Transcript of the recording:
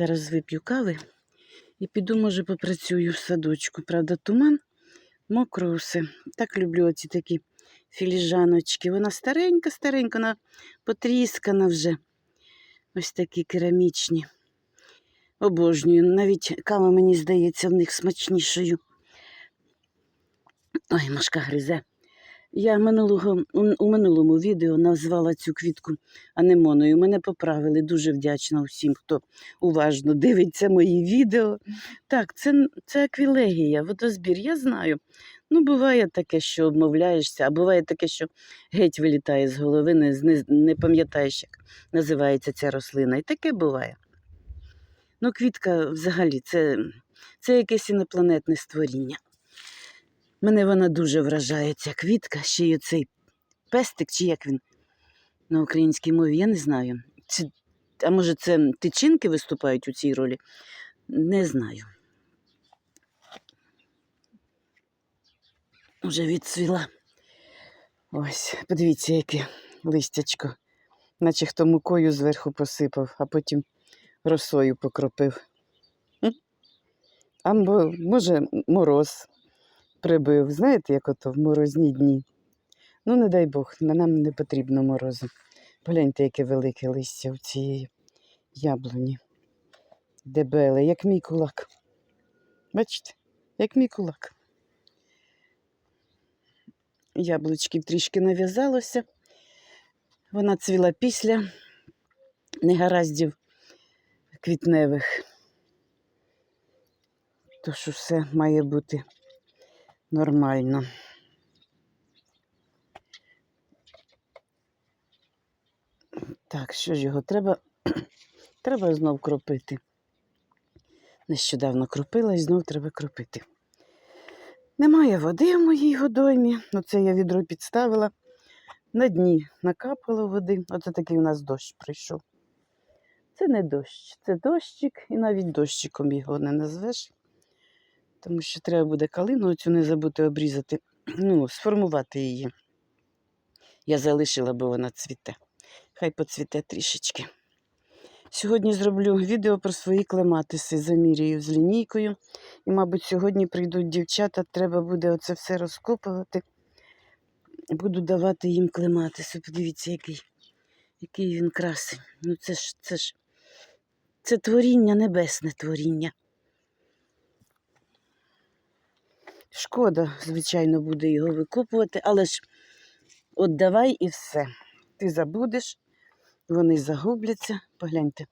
Зараз вип'ю кави і піду, може, попрацюю в садочку. Правда, туман, мокро все. Так люблю оці такі філіжаночки. Вона старенька, старенька, вона потріскана вже. Ось такі керамічні. Обожнюю. Навіть кава, мені здається, в них смачнішою. Ой, машка гризе. Я минулого, у- минулому відео назвала цю квітку анемоною. Мене поправили. Дуже вдячна всім, хто уважно дивиться мої відео. Так, це, це аквілегія, водозбір, я знаю. Ну, буває таке, що обмовляєшся, а буває таке, що геть вилітає з голови, не, не, не пам'ятаєш, як називається ця рослина. І таке буває. Ну, квітка взагалі це, це якесь інопланетне створіння. Мене вона дуже вражає, ця квітка, ще й оцей пестик, чи як він на українській мові, я не знаю. Чи, а може, це тичинки виступають у цій ролі? Не знаю. Уже відцвіла. Ось, подивіться, яке листячко. Наче хто мукою зверху посипав, а потім росою покропив. М? А мо- може, мороз прибив. Знаєте, як ото в морозні дні. Ну, не дай Бог, нам не потрібно морозу. Погляньте, яке велике листя у цієї яблуні. Дебеле, як мій кулак. Бачите, як мій кулак. Яблучків трішки нав'язалося. Вона цвіла після негараздів квітневих. Тож усе має бути нормально. Так, що ж його треба? треба знов кропити. Нещодавно кропила і знов треба кропити. Немає води в моїй годоймі. Оце я відро підставила. На дні накапало води. Оце такий у нас дощ прийшов. Це не дощ, це дощик, і навіть дощиком його не назвеш. Тому що треба буде калину оцю не забути обрізати, ну, сформувати її. Я залишила, бо вона цвіте. Хай поцвіте трішечки. Сьогодні зроблю відео про свої клематиси. Замірюю з лінійкою. І, мабуть, сьогодні прийдуть дівчата, треба буде оце все розкопувати. Буду давати їм клематиси. Подивіться, який, який він красень. Ну це ж, це ж це творіння, небесне творіння. Шкода, звичайно, буде його викопувати, але ж от давай і все. Ти забудеш, вони загубляться. Погляньте,